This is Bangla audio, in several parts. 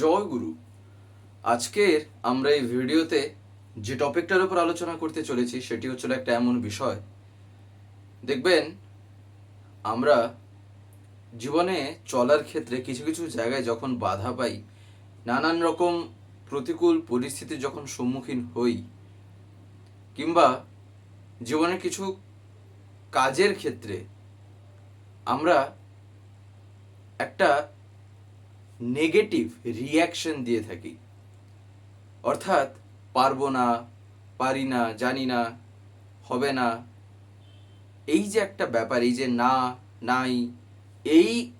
জয় গুরু। আজকের আমরা এই ভিডিওতে যে টপিকটার উপর আলোচনা করতে চলেছি, সেটি হচ্ছিল একটা এমন বিষয়। দেখবেন, আমরা জীবনে চলার ক্ষেত্রে কিছু কিছু জায়গায় যখন বাধা পাই, নানান রকম প্রতিকূল পরিস্থিতির যখন সম্মুখীন হই, কিংবা জীবনের কিছু কাজের ক্ষেত্রে আমরা একটা নেগেটিভ রিয়াকশন দিয়ে থাকি। অর্থাৎ, পারব না, পারি না, জানি না, হবে না, এই যে একটা ব্যাপার, এই যে না, নাই, এই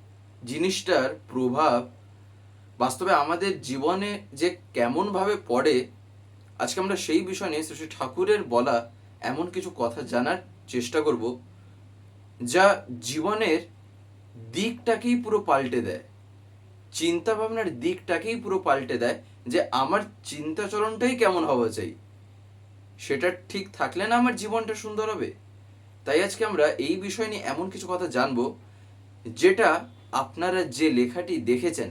জিনিসটার প্রভাব বাস্তবে আমাদের জীবনে যে কেমনভাবে পড়ে, আজকে আমরা সেই বিষয় নিয়ে শ্রী ঠাকুরের বলা এমন কিছু কথা জানার চেষ্টা করব, যা জীবনের দিকটাকেই পুরো পাল্টে দেয়। চিন্তা ভাবনার দিকটাকেই পুরো পাল্টে দেয় যে আমার চিন্তাচরণটাই কেমন হওয়া চাই। সেটা ঠিক থাকলে না আমার জীবনটা সুন্দর হবে? তাই আজকে আমরা এই বিষয় নিয়ে এমন কিছু কথা জানব, যেটা আপনারা যে লেখাটি দেখেছেন,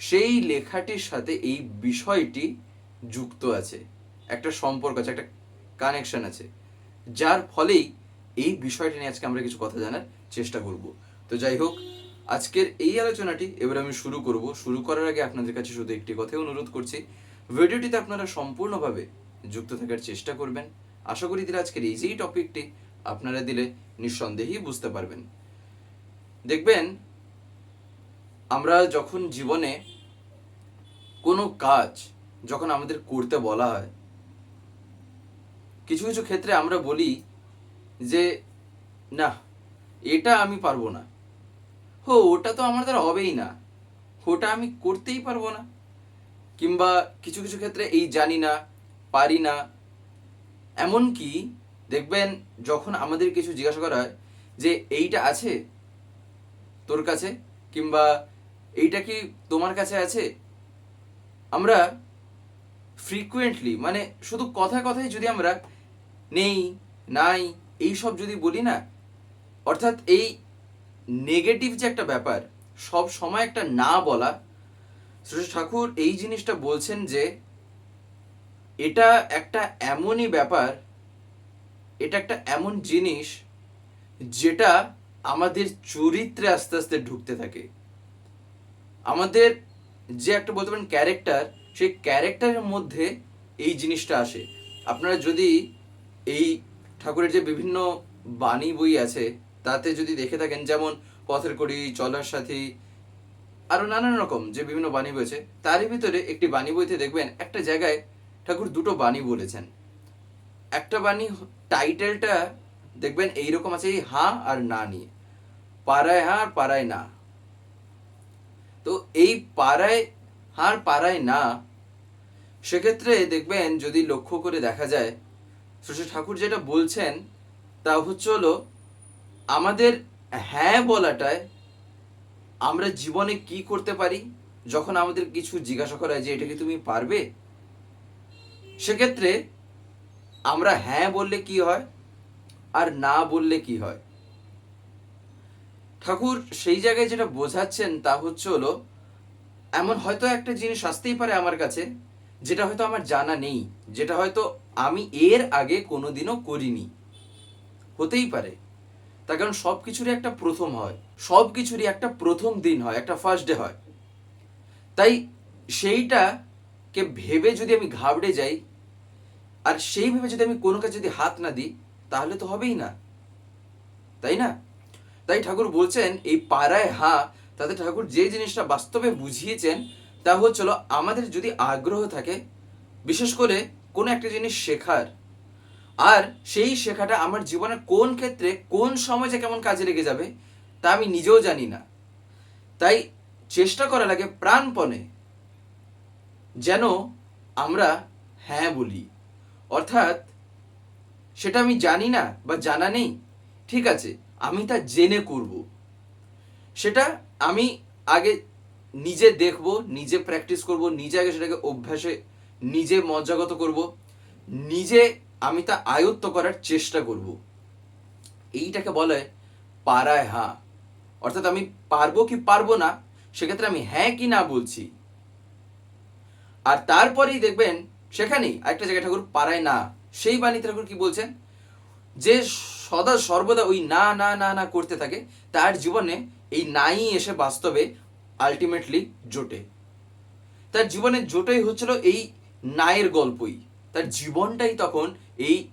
সেই লেখাটির সাথে এই বিষয়টি যুক্ত আছে। একটা সম্পর্ক আছে, একটা কানেকশন আছে, যার ফলেই এই বিষয়টা নিয়ে আজকে আমরা কিছু কথা জানার চেষ্টা করব। তো যাই হোক আজকের এই আলোচনাটি, এবার আমি শুরু করব। শুরু করার আগে আপনাদের কাছে শুধু একটি কথাই অনুরোধ করছি, ভিডিওটিতে আপনারা সম্পূর্ণভাবে যুক্ত থাকার চেষ্টা করবেন। আশা করি দিলে আজকের এই যেই টপিকটি আপনারা দিলে নিঃসন্দেহেই বুঝতে পারবেন। দেখবেন, আমরা যখন জীবনে কোনো কাজ যখন আমাদের করতে বলা হয়, কিছু কিছু ক্ষেত্রে আমরা বলি যে, না, এটা আমি পারব না। হো, ওটা তো আমার দ্বারা হবেই না। ওটা আমি করতেই পারব না। কিংবা কিছু কিছু ক্ষেত্রে এই জানি না, পারি না। এমনকি দেখবেন যখন আমাদের কিছু জিজ্ঞাসা করা হয় যে, এইটা আছে তোর কাছে? কিংবা, এইটা কি তোমার কাছে আছে? আমরা ফ্রিকুয়েন্টলি মানে শুধু কথায় কথায় যদি আমরা নেই, নাই, এই সব যদি বলি না, অর্থাৎ এই নেগেটিভ যে একটা ব্যাপার, সব সময় একটা না বলা শ্রী ঠাকুর এই জিনিসটা বলছেন যে, এটা একটা এমনই ব্যাপার, এটা একটা এমন জিনিস যেটা আমাদের চরিত্রে আস্তে আস্তে ঢুকতে থাকে। আমাদের যে একটা বলতে পারেন ক্যারেক্টার সেই ক্যারেক্টারের মধ্যে এই জিনিসটা আসে। আপনারা যদি এই ঠাকুরের যে বিভিন্ন বাণী বই আছে তাতে যদি দেখে থাকেন, যেমন পথের কড়ি, চলার সাথী, আরও নানান রকম যে বিভিন্ন বাণী বইছে তারই ভিতরে একটি বাণী বইতে দেখবেন, একটা জায়গায় ঠাকুর দুটো বাণী বলেছেন। একটা বাণী টাইটেলটা দেখবেন এইরকম আছে, এই হা আর না নিয়ে। পাড়ায় হা আর পাড়ায় না। তো এই পাড়ায় হার পাড়ায় না, সেক্ষেত্রে দেখবেন যদি লক্ষ্য করে দেখা যায় শ্রী ঠাকুর যেটা বলছেন, তা হচ্ছে হলো আমাদের হ্যাঁ বলাটায় আমরা জীবনে কি করতে পারি যখন আমাদের কিছু জিজ্ঞাসা করা হয় যে, এটা কি তুমি পারবে? সেক্ষেত্রে আমরা হ্যাঁ বললে কি হয় আর না বললে কি হয়? ঠাকুর, সেই জায়গায় যেটা বোঝাচ্ছেন তা হচ্ছে হলো, এমন হয়তো একটা জিনিস আসতেই পারে আমার কাছে, যেটা হয়তো আমার জানা নেই, যেটা হয়তো আমি এর আগে কোনোদিনও করিনি। হতেই পারে। তার কারণ সব কিছুরই একটা প্রথম হয়। সব কিছুরই একটা প্রথম দিন হয়, একটা ফার্স্ট ডে হয়। তাই সেইটাকে ভেবে যদি আমি ঘাবড়ে যাই, আর সেই ভেবে যদি আমি কোনো কাছে যদি হাত না দিই, তাহলে তো হবেই না। তাই না? তাই ঠাকুর বলছেন, এই পাড়ায় হা, তাতে ঠাকুর যে জিনিসটা বাস্তবে বুঝিয়েছেন, তা হচ্ছিল আমাদের যদি আগ্রহ থাকে, বিশেষ করে কোনো একটা জিনিস শেখার আর সেই শেখাটা আমার জীবনের কোন ক্ষেত্রে, কোন সময় যে কেমন কাজে লেগে যাবে, তা আমি নিজেও জানি না। তাই চেষ্টা করা লাগে প্রাণপণে যেন আমরা হ্যাঁ বলি। অর্থাৎ সেটা আমি জানি না বা জানা নেই, ঠিক আছে, আমি তা জেনে করব। সেটা আমি আগে নিজে দেখব, নিজে প্র্যাকটিস করব, নিজে আগে সেটাকে অভ্যাসে নিজে মজ্জাগত করব, নিজে আমি তা আয়ত্ত করার চেষ্টা করব। এইটাকে বলে পারায় হা। অর্থাৎ আমি পারব কি পারব না, সেক্ষেত্রে আমি হ্যাঁ কি না বলছি। আর তারপরেই দেখবেন সেখানেই একটা জায়গায় ঠাকুর পারায় না, সেই বাণী ঠাকুর কি বলছেন? যে সদা সর্বদা ওই না না না না করতে থাকে, তার জীবনে এই নাই এসে বাস্তবে আলটিমেটলি জোটে। তার জীবনের জোটাই হচ্ছিল এই নায়ের গল্পই। তার জীবনটাই তখন এই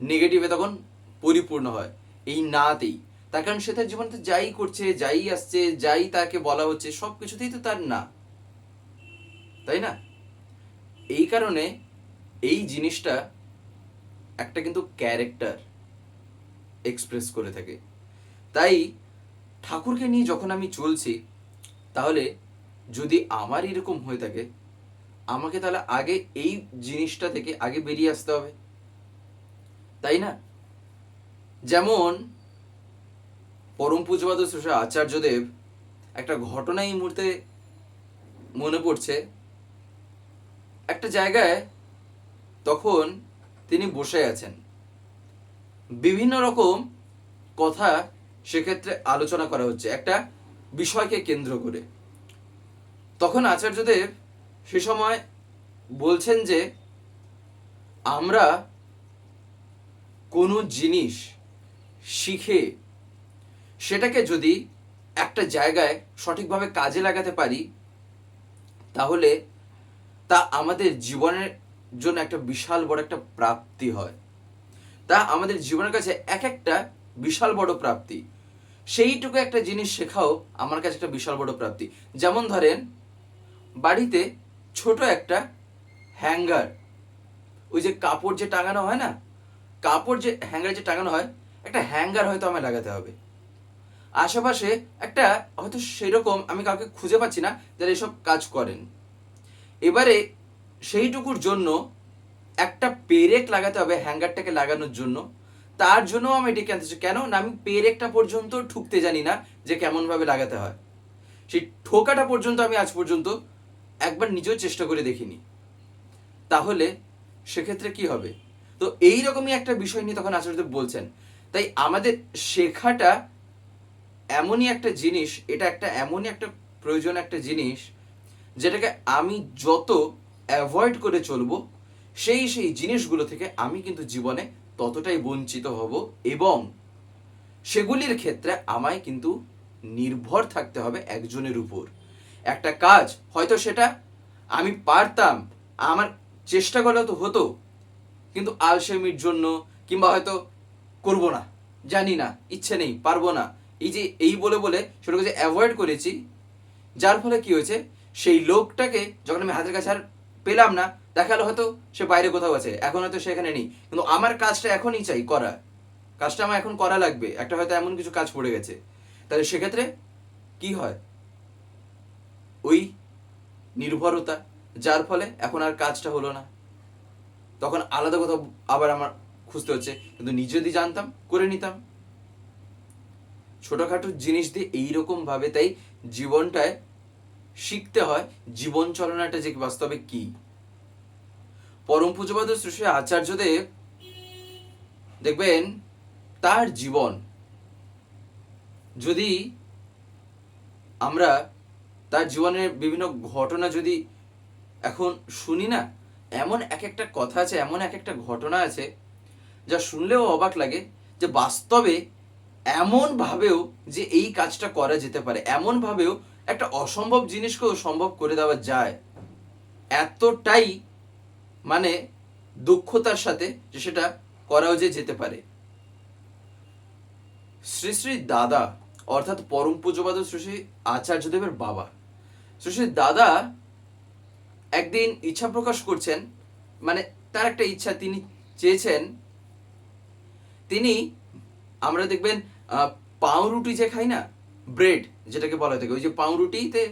নেগেটিভে তখন পরিপূর্ণ হয়। এই নাতেই। তার কারণ সে তার জীবনে যাই করছে, যাই আসছে, যাই তাকে বলা হচ্ছে সব কিছুতেই তো তার না। তাই না? এই কারণে এই জিনিসটা একটা কিন্তু ক্যারেক্টার এক্সপ্রেস করে থাকে। তাই ঠাকুরকে নিয়ে যখন আমি চলছি, তাহলে যদি আমার এরকম হয়ে থাকে আমাকে তাহলে আগে এই জিনিসটা থেকে আগে বেরিয়ে আসতে হবে। তাই না? যেমন পরম পূজবাদ শ্রী আচার্যদেব একটা ঘটনা এই মুহূর্তে মনে পড়ছে। একটা জায়গায় তখন তিনি বসে আছেন। বিভিন্ন রকম কথা সেক্ষেত্রে আলোচনা করা হচ্ছে। একটা বিষয়কে কেন্দ্র করে। তখন আচার্যদেব সে সময় বলছেন যে, আমরা কোনো জিনিস শিখে সেটাকে যদি একটা জায়গায় সঠিকভাবে কাজে লাগাতে পারি, তাহলে তা আমাদের জীবনের জন্য একটা বিশাল বড় একটা প্রাপ্তি হয়। তা আমাদের জীবনের কাছে এক একটা বিশাল বড় প্রাপ্তি। সেইটুকু একটা জিনিস শেখাও আমার কাছে একটা বিশাল বড় প্রাপ্তি। যেমন ধরেন, বাড়িতে ছোট একটা হ্যাঙ্গার। ওই যে কাপড় যে টাঙানো হয় না? কাপড় যে, হ্যাঙ্গার যে টাঙানো হয়, একটা হ্যাঙ্গার হয়তো আমায় লাগাতে হবে। আশেপাশে একটা হয়তো সেরকম আমি কাউকে খুঁজে পাচ্ছি না যারা এসব কাজ করেন। এবারে সেইটুকুর জন্য একটা পেরেক লাগাতে হবে হ্যাঙ্গারটাকে লাগানোর জন্য। তার জন্য আমি এটি আনতেছি কেন? না, আমি পেরেকটা পর্যন্ত ঠুকতে জানি না যে কেমনভাবে লাগাতে হয়। সেই ঠোকাটা পর্যন্ত আমি আজ পর্যন্ত একবার নিজেও চেষ্টা করে দেখিনি। তাহলে সেক্ষেত্রে কি হবে? তো এই রকমই একটা বিষয় নিয়ে তখন আচার্যদেব বলছেন। তাই আমাদের শেখাটা এমনই একটা জিনিস, এটা একটা এমনই একটা প্রয়োজন একটা জিনিস, যেটাকে আমি যত অ্যাভয়েড করে চলবো, সেই সেই জিনিসগুলো থেকে আমি কিন্তু জীবনে ততটাই বঞ্চিত হব এবং সেগুলির ক্ষেত্রে আমায় কিন্তু নির্ভর থাকতে হবে একজনের উপর। একটা কাজ, হয়তো সেটা আমি পারতাম, আমার চেষ্টা করলে তো হতো, কিন্তু আলসেমির জন্য কিংবা হয়তো করব না, জানি না, ইচ্ছে নেই, পারব না। এই যে এই বলে বলে সেটাকে যে অ্যাভয়েড করেছি, যার ফলে কি হয়েছে, সেই লোকটাকে যখন আমি হাতের কাছে আর পেলাম না দেখাল হয়তো সে বাইরে কোথাও আছে, এখন হয়তো সেখানে নেই। কিন্তু আমার কাজটা এখনই চাই করা কাজটা আমার এখন করা লাগবে, একটা হয়তো এমন কিছু কাজ পড়ে গেছে। তাহলে সেক্ষেত্রে কি হয়? ওই নির্ভরতা, যার ফলে এখন আর কাজটা হলো না। তখন আলাদা কোথাও আবার আমার খুঁজতে হচ্ছে, কিন্তু নিজে যদি জানতাম, করে নিতাম। ছোটখাটো জিনিস দিয়ে এইরকম ভাবে তাই জীবনটায় শিখতে হয়, জীবন চলনাটা যে বাস্তবে কি। পরম পূজবাদ শ্রী আচার্যদেব দেখবেন, তার জীবন যদি আমরা তার জীবনের বিভিন্ন ঘটনা যদি এখন শুনি না, এমন এক একটা কথা আছে, এমন এক একটা ঘটনা আছে যা শুনলেও অবাক লাগে যে বাস্তবে এমনভাবেও যে এই কাজটা করা যেতে পারে, এমনভাবেও একটা অসম্ভব জিনিসকেও সম্ভব করে দেওয়া যায়। এতটাই মানে দক্ষতার সাথে যে সেটা করাও যে যেতে পারে। শ্রী শ্রী দাদা, অর্থাৎ পরম পূজ্যপাদ শ্রী শ্রী আচার্যদেবের বাবা শ্রী দাদা একদিন ইচ্ছা প্রকাশ করছেন মানে তার একটা ইচ্ছা তিনি চেয়েছেন। তিনি, আমরা দেখবেন পাউরুটি যে খাই না, ব্রেড যেটাকে বলা থাকে ওই যে পাউরুটিতে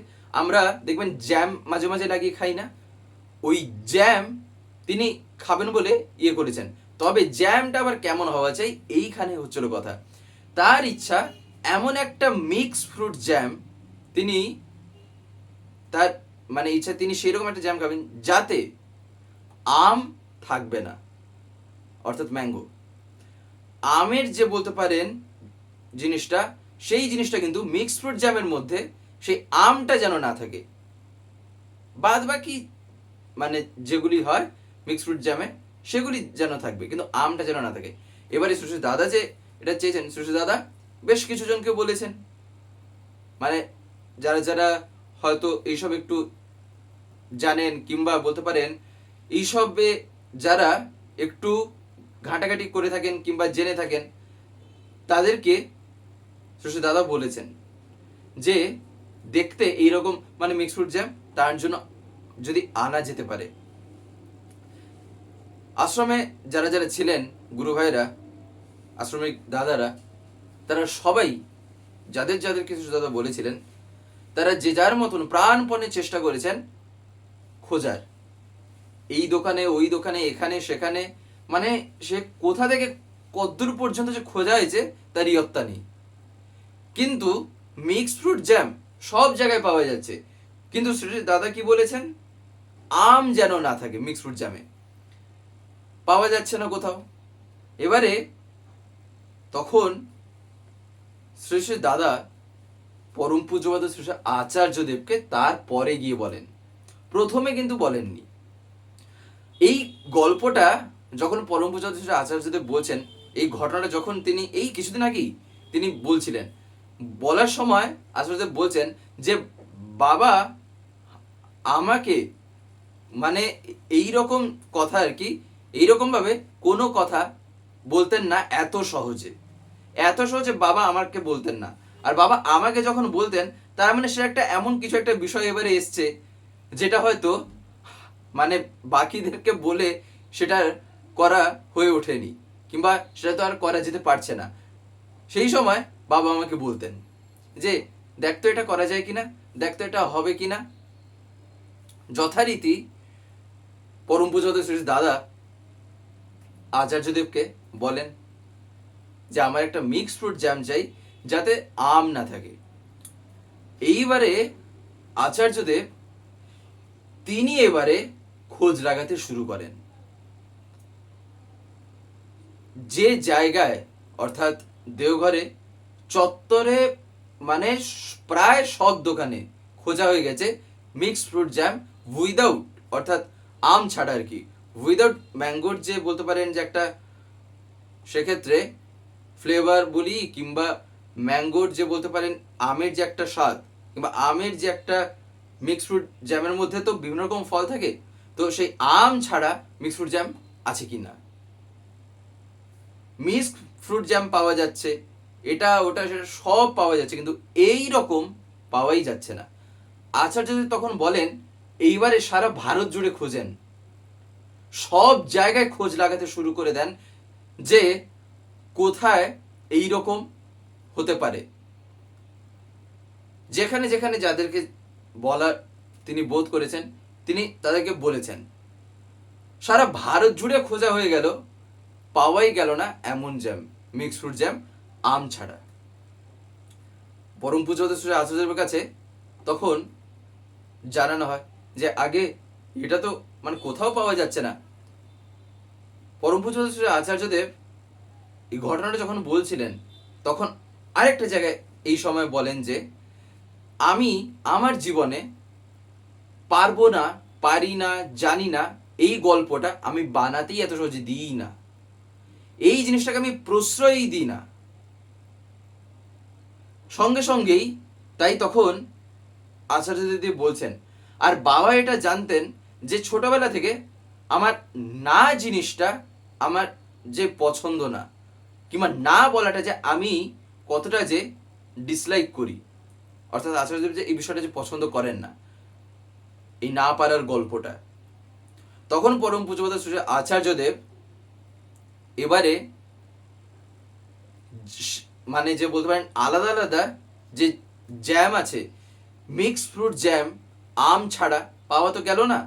আমরা দেখবেন জ্যাম মাঝে মাঝে লাগিয়ে খাই না, ওই জ্যাম তিনি খাবেন বলে ইয়ে করেছেন। তবে জ্যামটা আবার কেমন হওয়া চাই, এইখানে হচ্ছিল কথা। তার ইচ্ছা, এমন একটা মিক্স ফ্রুট জ্যাম তিনি তার মানে ইচ্ছা তিনি সেরকম একটা জ্যাম খাবেন যাতে আম থাকবে না। অর্থাৎ ম্যাঙ্গো আমের যে বলতে পারেন জিনিসটা, সেই জিনিসটা কিন্তু মিক্স ফ্রুট জ্যামের মধ্যে সেই আমটা যেন না থাকে। বাদ বাকি মানে যেগুলি হয় মিক্স ফ্রুট জ্যামে সেগুলি যেন থাকবে, কিন্তু আমটা যেন না থাকে। এবারে সুশীল দাদা যে এটা চেয়েছেন সুশীল দাদা বেশ কিছু জনকে বলেছেন। মানে যারা যারা হয়তো এইসব একটু জানেন কিংবা বলতে পারেন, এইসবে যারা একটু ঘাটাঘাটি করে থাকেন কিংবা জেনে থাকেন, তাদেরকে সুশীল দাদা বলেছেন যে, দেখতে এইরকম মানে মিক্স ফ্রুট জ্যাম তার জন্য যদি আনা যেতে পারে। আশ্রমে যারা যারা ছিলেন গুরু ভাইরা আশ্রমিক দাদারা, তারা সবাই যাদের যাদের কিছু দাদা বলেছিলেন তারা যে যার মতন প্রাণপণে চেষ্টা করেছেন, খোঁজার। এই দোকানে, ওই দোকানে, এখানে, সেখানে মানে সে কোথা থেকে কদ্দূর পর্যন্ত যে খোঁজা হয়েছে তার ইয়ত্তা নেই। কিন্তু মিক্স ফ্রুট জ্যাম সব জায়গায় পাওয়া যাচ্ছে। কিন্তু দাদা কি বলেছেন? আম যেন না থাকে মিক্স ফ্রুট জ্যামে পাওয়া যাচ্ছে না কোথাও। এবারে তখন শ্রী দাদা পরম পূজ্যবাদ শ্রী আচার্যদেবকে তারপরে গিয়ে বলেন। প্রথমে কিন্তু বলেননি। এই গল্পটা যখন পরম পূজ্যবাদ শ্রী আচার্যদেব বলছেন, এই ঘটনাটা যখন তিনি, এই কিছুদিন আগেই তিনি বলছিলেন, বলার সময় আচার্যদেব বলছেন যে, বাবা, আমাকে মানে এই রকম কথা আর কি এইরকম ভাবে কোনো কথা বলতেন না এত সহজে। এত সহজে বাবা আমাকে বলতেন না। আর বাবা আমাকে যখন বলতেন, তার মানে সে একটা এমন কিছু একটা বিষয় এবারে এসছে, যেটা হয়তো মানে বাকিদেরকে বলে সেটা করা হয়ে ওঠেনি, কিংবা সেটা তো আর করা যেতে পারছে না। সেই সময় বাবা আমাকে বলতেন যে, দেখ তো এটা করা যায় কিনা? দেখ তো এটা হবে কিনা? যথারীতি পরম পূজত শ্রী দাদা আচার্যদেবকে বলেন যে, আমার একটা মিক্সড ফ্রুট জ্যাম চাই যাতে আম না থাকে। এইবারে আচার্যদেব তিনি এবারে খোঁজ লাগাতে শুরু করেন। যে জায়গায়, অর্থাৎ দেওঘরে, চত্বরে মানে প্রায় সব দোকানে খোঁজা হয়ে গেছে মিক্স ফ্রুট জ্যাম উইদাউট অর্থাৎ আম ছাড়া আর কি। উইদাউট ম্যাঙ্গোর যে বলতে পারেন যে একটা, সেক্ষেত্রে ফ্লেভার বলি কিংবা ম্যাঙ্গোর যে বলতে পারেন আমের যে একটা স্বাদ কিংবা আমের যে একটা মিক্স ফ্রুট জ্যামের মধ্যে তো বিভিন্ন রকম ফল থাকে, তো সেই আম ছাড়া মিক্স ফ্রুট জ্যাম আছে কি না? মিক্স ফ্রুট জ্যাম পাওয়া যাচ্ছে, এটা, ওটা, সেটা সব পাওয়া যাচ্ছে, কিন্তু এই রকম পাওয়াই যাচ্ছে না। আচার্য তখন বলেন, এইবারে সারা ভারত জুড়ে খোঁজেন। সব জায়গায় খোঁজ লাগাতে শুরু করে দেন যে কোথায় এই রকম হতে পারে। যেখানে যেখানে যাদেরকে বলার তিনি বোধ করেছেন, তিনি তাদেরকে বলেছেন। সারা ভারত জুড়ে খোঁজা হয়ে গেল, পাওয়াই গেল না এমন জ্যাম মিক্স ফ্রুট জ্যাম, আম ছাড়া। পরম পুজো আচার্যের কাছে তখন জানানো হয় যে, আগে এটা তো মানে কোথাও পাওয়া যাচ্ছে না। পরম পুজো আচার্যদেব এই ঘটনাটা যখন বলছিলেন, তখন আরেকটা জায়গায় এই সময় বলেন যে, আমি আমার জীবনে পারব না, পারি না, জানি না, এই গল্পটা আমি বানাতেই এত সহজে দিই না। এই জিনিসটাকে আমি প্রশ্রয়ই দিই না। সঙ্গে সঙ্গেই তাই তখন আচার্য দিদি বলছেন, আর বাবা এটা জানতেন যে ছোটবেলা থেকে আমার না জিনিসটা আমার যে পছন্দ না, কিংবা না বলাটা যে আমি কতটা যে ডিসলাইক করি। অর্থাৎ আচার্যদেব যে এই বিষয়টা যে পছন্দ করেন না, এই না পারার গল্পটা। তখন পরম পুজোপাত আচার্যদেব এবারে মানে যে বলতে পারেন আলাদা আলাদা যে জ্যাম আছে মিক্স ফ্রুট জ্যাম আম ছাড়া পাওয়া তো গেল না।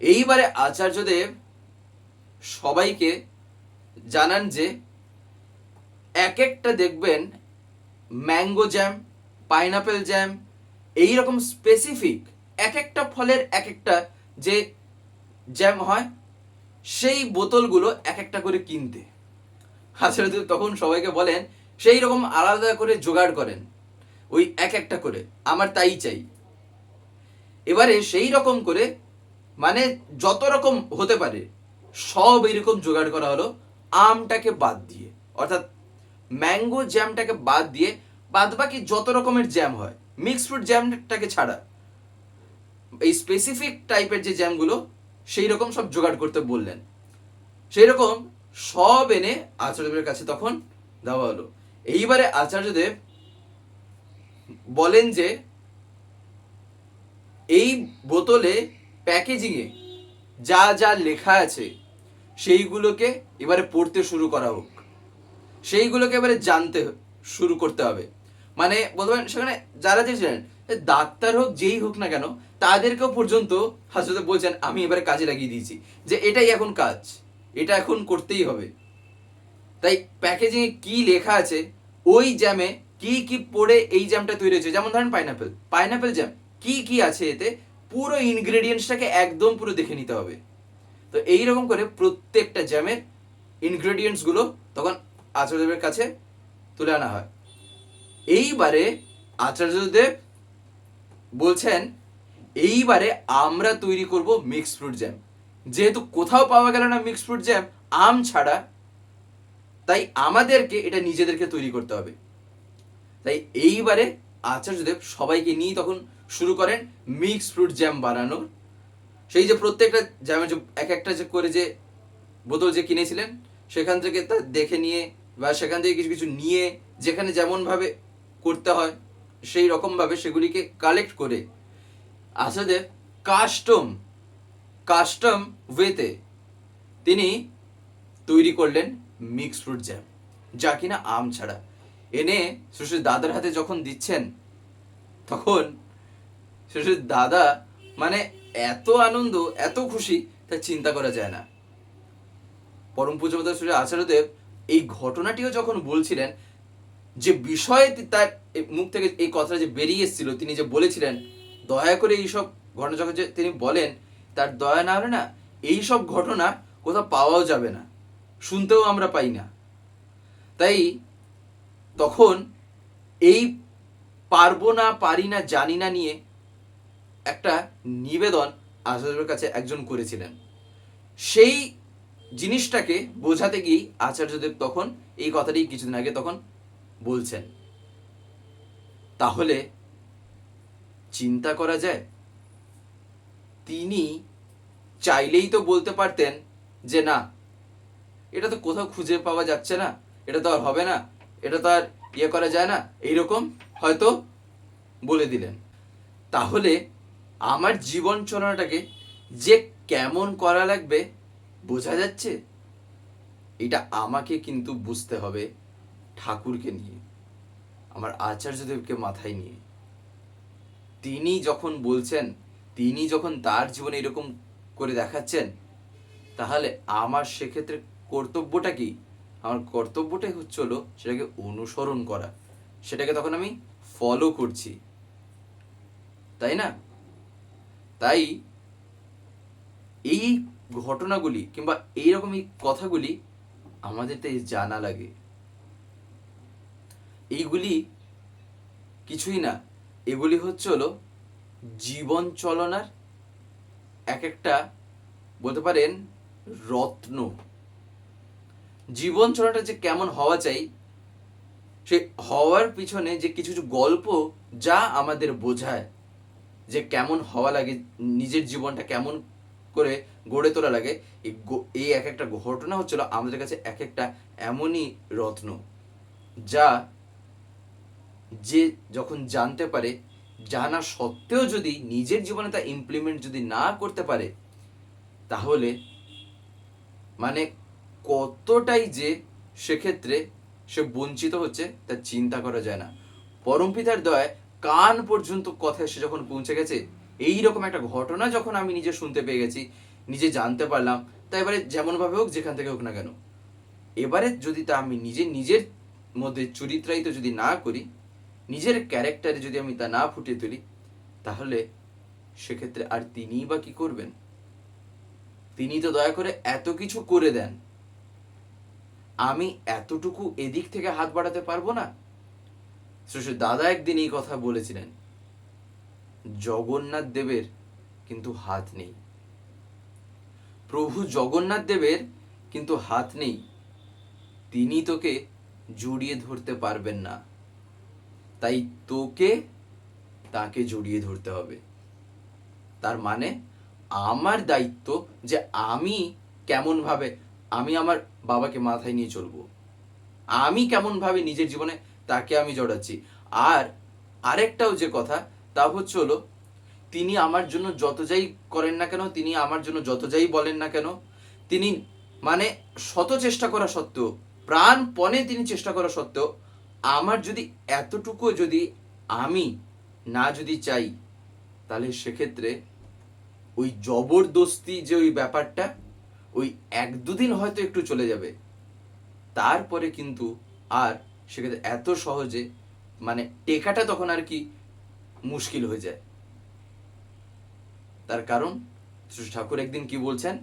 এইবারে আচার্যদেব সবাইকে জানান যে এক একটা দেখবেন ম্যাঙ্গো জ্যাম পাইনাপেল জ্যাম এই রকম স্পেসিফিক এক একটা ফলের এক একটা যে জ্যাম হয়, সেই বোতলগুলো এক একটা করে কিনতে। হাসির তখন সবাইকে বলেন সেই রকম আলাদা করে জোগাড় করেন, ওই এক একটা করে, আমার তাই চাই। এবারে সেই রকম করে মানে যত রকম হতে পারে, সব এরকম জোগাড় করা হলো, আমটাকে বাদ দিয়ে। অর্থাৎ ম্যাঙ্গো জ্যামটাকে বাদ দিয়ে বাদ বাকি যত রকমের জ্যাম হয় মিক্সড ফ্রুট জ্যামটাকে ছাড়া। এই স্পেসিফিক টাইপের যে জ্যামগুলো, সেই রকম সব জোগাড় করতে বললেন। সেই রকম সব এনে আচার্যদেবের কাছে তখন দেওয়া হলো। এইবারে আচার্যদেব বলেন যে, এই বোতলে প্যাকেজিংয়ে যা যা লেখা আছে, সেইগুলোকে এবারে পড়তে শুরু করা হোক। সেইগুলোকে এবারে জানতে শুরু করতে হবে। মানে বলতে পারেন, সেখানে যারা যে ডাক্তার হোক, যেই হোক না কেন, তাদেরকেও পর্যন্ত হাজরত বলছেন, আমি এবারে কাজে লাগিয়ে দিয়েছি। যে এটাই এখন কাজ, এটা এখন করতেই হবে। তাই প্যাকেজিংয়ে কি লেখা আছে, ওই জ্যামে কি কি পড়ে এই জ্যামটা তৈরি হয়েছে? যেমন ধরেন পাইনাপেল। পাইনাপেল জ্যাম, কি কি আছে এতে? পুরো ইনগ্রেডিয়েন্টসটাকে একদম পুরো দেখে নিতে হবে। তো এই রকম করে প্রত্যেকটা জ্যামের ইনগ্রেডিয়েন্টসগুলো তখন আচার্যদেবের কাছে তুলে আনা হয়। এইবারে আচার্যদেব বলছেন, এইবারে আমরা তৈরি করব মিক্স ফ্রুট জ্যাম যেহেতু কোথাও পাওয়া গেল না মিক্স ফ্রুট জ্যাম আম ছাড়া, তাই আমাদেরকে এটা নিজেদেরকে তৈরি করতে হবে। তাই এইবারে আচার্যদেব সবাইকে নিয়ে তখন শুরু করেন মিক্স ফ্রুট জ্যাম বানানোর। সেই যে প্রত্যেকটা জ্যামের এক একটা যে করে যে বোতল যে কিনেছিলেন, সেখান থেকে তা দেখে নিয়ে বা সেখান থেকে কিছু কিছু নিয়ে যেখানে যেমনভাবে করতে হয়, সেই রকমভাবে সেগুলিকে কালেক্ট করে আচার্যদেব কাস্টম কাস্টম ওয়েতে তিনি তৈরি করলেন মিক্স ফ্রুট জ্যাম যা কিনা আম ছাড়া। এনে সুশ্রী দাদার হাতে যখন দিচ্ছেন, তখন সুশ্রী দাদা মানে এত আনন্দ, এত খুশি, তা চিন্তা করা যায় না। পরম পূজ্যপাত শ্রী আচার্যদেব এই ঘটনাটিও যখন বলছিলেন, যে বিষয়ে তার মুখ থেকে এই কথাটা যে বেরিয়ে এসেছিল, তিনি যে বলেছিলেন, দয়া করে এইসব ঘটনা যখন যে তিনি বলেন, তার দয়া না হলে না এইসব ঘটনা কোথাও পাওয়াও যাবে না, শুনতেও আমরা পাই না। তাই তখন এই পারব না, পারি না, জানি না নিয়ে একটা নিবেদন আচার্যের কাছে একজন করেছিলেন। সেই জিনিসটাকে বোঝাতে গিয়েই আচার্যদেব তখন এই কথাটি কিছুদিন আগে তখন বলছেন। তাহলে চিন্তা করা যায়, তিনি চাইলেই তো বলতে পারতেন যে না, এটা তো কোথাও খুঁজে পাওয়া যাচ্ছে না, এটা তো আর হবে না, এটা তো আর ইয়ে করা যায় না, এইরকম হয়তো বলে দিলেন। তাহলে আমার জীবন চলাটাকে যে কেমন করা লাগবে বোঝা যাচ্ছে? এটা আমাকে কিন্তু বুঝতে হবে ঠাকুরকে নিয়ে, আমার আচার্যদেবকে মাথায় নিয়ে। তিনি যখন বলছেন, তিনি যখন তার জীবনে এরকম করে দেখাচ্ছেন, তাহলে আমার সেক্ষেত্রে কর্তব্যটা কি? আমার কর্তব্যটাই হচ্ছে হলো সেটাকে অনুসরণ করা। সেটাকে তখন আমি ফলো করছি। তাই না? তাই এই ঘটনাগুলি কিংবা এইরকম এই কথাগুলি আমাদের তাই জানা লাগে। এইগুলি কিছুই না, এগুলি হচ্ছে হলো জীবন চলনার এক একটা বলতে পারেন রত্ন। জীবন চলাটা যে কেমন হওয়া চাই, সে হওয়ার পিছনে যে কিছু কিছু গল্প যা আমাদের বোঝায় যে কেমন হওয়া লাগে, নিজের জীবনটা কেমন করে গড়ে তোলা লাগে। এই এক একটা ঘটনা হচ্ছিল আমাদের কাছে এক একটা এমনই রত্ন, যা যে যখন জানতে পারে, জানা সত্ত্বেও যদি নিজের জীবনে তা ইমপ্লিমেন্ট যদি না করতে পারে, তাহলে মানে কতটাই যে সেক্ষেত্রে সে বঞ্চিত হচ্ছে তা চিন্তা করা যায় না। পরম পিতার দয়ায় কান পর্যন্ত কথা এসে যখন পৌঁছে গেছে এই রকম একটা ঘটনা যখন আমি নিজে শুনতে পেয়ে গেছি, নিজে জানতে পারলাম, তা এবারে যেমনভাবে হোক, যেখান থেকে হোক না কেন। এবারে যদি তা আমি নিজে, নিজের মধ্যে চরিত্রায়িত যদি না করি, নিজের ক্যারেক্টারে যদি আমি তা না ফুটিয়ে তুলি, তাহলে সেক্ষেত্রে আর তিনিই বা কি করবেন? তিনি তো দয়া করে এত কিছু করে দেন। আমি এতটুকু এদিক থেকে হাত বাড়াতে পারব না? দাদা একদিন এই কথা বলেছিলেন। জগন্নাথ দেবের কিন্তু হাত নেই। প্রভু জগন্নাথ দেবের কিন্তু হাত নেই। তিনি তোকে জড়িয়ে ধরতে পারবেন না। তাই তোকে তাকে জড়িয়ে ধরতে হবে। তার মানে আমার দায়িত্ব যে আমি কেমন ভাবে আমি আমার বাবাকে মাথায় নিয়ে চলবো। আমি কেমন ভাবে নিজের জীবনে তাকে আমি জড়াচ্ছি। আর আরেকটাও যে কথা তা হচ্ছে হলো, তিনি আমার জন্য যত যাই করেন না কেন, তিনি আমার জন্য যত যাই বলেন না কেন, তিনি মানে শত চেষ্টা করা সত্ত্বেও, প্রাণপণে তিনি চেষ্টা করা সত্ত্বেও, আমার যদি এতটুকু যদি আমি না যদি চাই, তাহলে সেক্ষেত্রে ওই জবরদস্তি যে ওই ব্যাপারটা, ওই এক দুদিন হয়তো একটু চলে যাবে। তারপরে কিন্তু আর সেক্ষেত্রে এত সহজে মানে টেকাটা তখন আর কি মুশকিল হয়ে যায়। তার কারণ ঠাকুর একদিন কি বলছেন?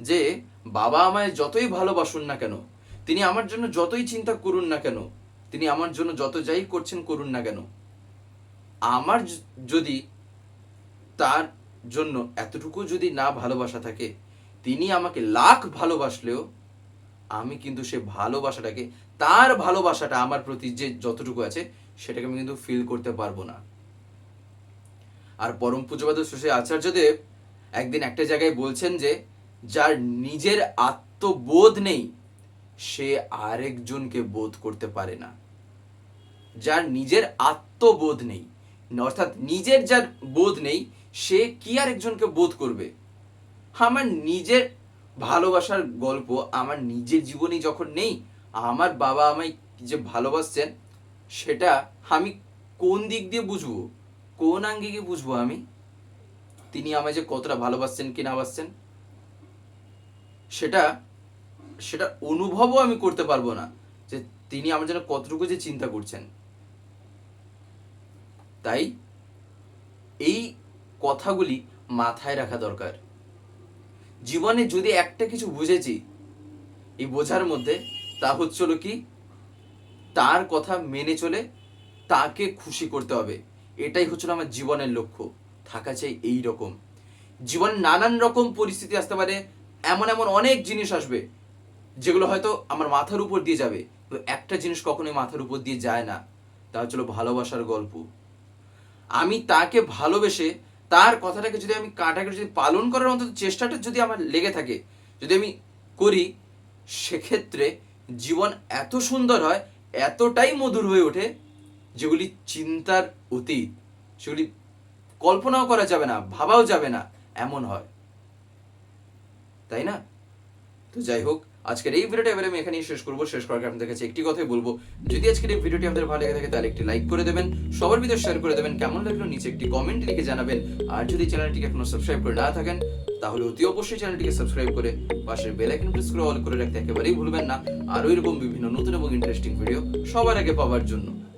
যে, বাবা আমায় যতই ভালোবাসুন না কেন, তিনি আমার জন্য যতই চিন্তা করুন না কেন, তিনি আমার জন্য যত যাই করছেন করুন না কেন, আমার যদি তার জন্য এতটুকু যদি না ভালোবাসা থাকে, তিনি আমাকে লাখ ভালোবাসলেও, আমি কিন্তু সে ভালোবাসাটাকে, তার ভালোবাসাটা আমার প্রতি যে যতটুকু আছে, সেটাকে আমি কিন্তু ফিল করতে পারব না। আর পরম পূজ্যপাদ শ্রী আচার্যদেব একদিন একটা জায়গায় বলছেন যে, যার নিজের আত্মবোধ নেই, সে আরেকজনকে বোধ করতে পারে না। যার নিজের আত্মবোধ নেই, অর্থাৎ নিজের যার বোধ নেই, সে কি আরেকজনকে বোধ করবে? আমার নিজের ভালোবাসার গল্প, আমার নিজের জীবনে যখন নেই, আমার বাবা আমায় যে ভালোবাসছেন, সেটা আমি কোন দিক দিয়ে বুঝব? কোন আঙ্গিকে বুঝব আমি? তিনি আমায় যে কতটা ভালোবাসছেন কি না বাসছেন সেটা সেটা অনুভবও আমি করতে পারব না, যে তিনি আমার জন্য কতটুকু যে চিন্তা করছেন। তাই এই কথাগুলি মাথায় রাখা দরকার। জীবনে যদি একটা কিছু বুঝেছি, এই বোঝার মধ্যে তা হচ্ছিল কি, তার কথা মেনে চলে তাকে খুশি করতে হবে। এটাই হচ্ছিল আমার জীবনের লক্ষ্য। থাকা চাই এই রকম। জীবন নানান রকম পরিস্থিতি আসতে পারে, এমন এমন অনেক জিনিস আসবে, যেগুলো হয়তো আমার মাথার উপর দিয়ে যাবে। তো একটা জিনিস কখনোই মাথার উপর দিয়ে যায় না, তা হচ্ছিল ভালোবাসার গল্প। আমি তাকে ভালোবেসে তার কথাটাকে যদি আমি কাটাকে যদি পালন করার অন্তত চেষ্টাটা যদি আমার লেগে থাকে, যদি আমি করি, সেক্ষেত্রে জীবন এত সুন্দর হয়, এতটাই মধুর হয়ে ওঠে যেগুলি চিন্তার অতীত, সেগুলি কল্পনাও করা যাবে না, ভাবাও যাবে না, এমন হয়। তাই না? তো যাই হোক, আজকের এই ভিডিওটা এবারে আমি এখানেই শেষ করব, শেষ করার আপনাদের কাছে একটি কথাই বলব। যদি আজকের এই ভিডিওটি আপনাদের ভালো লেগে থাকে, তাহলে একটি লাইক করে দেবেন, সবার ভিতরে শেয়ার করে দেবেন, কেমন লাগল নিচে একটি কমেন্ট লিখে জানাবেন। আর যদি চ্যানেলটিকে এখনও সাবস্ক্রাইব করে না থাকেন, তাহলে অতি অবশ্যই চ্যানেলটিকে সাবস্ক্রাইব করে পাশের বেল আইকন প্রেস করে অল করে রাখতে একেবারেই ভুলবেন না। আর এরকম বিভিন্ন নতুন এবং ইন্টারেস্টিং ভিডিও সবার আগে পাওয়ার জন্য।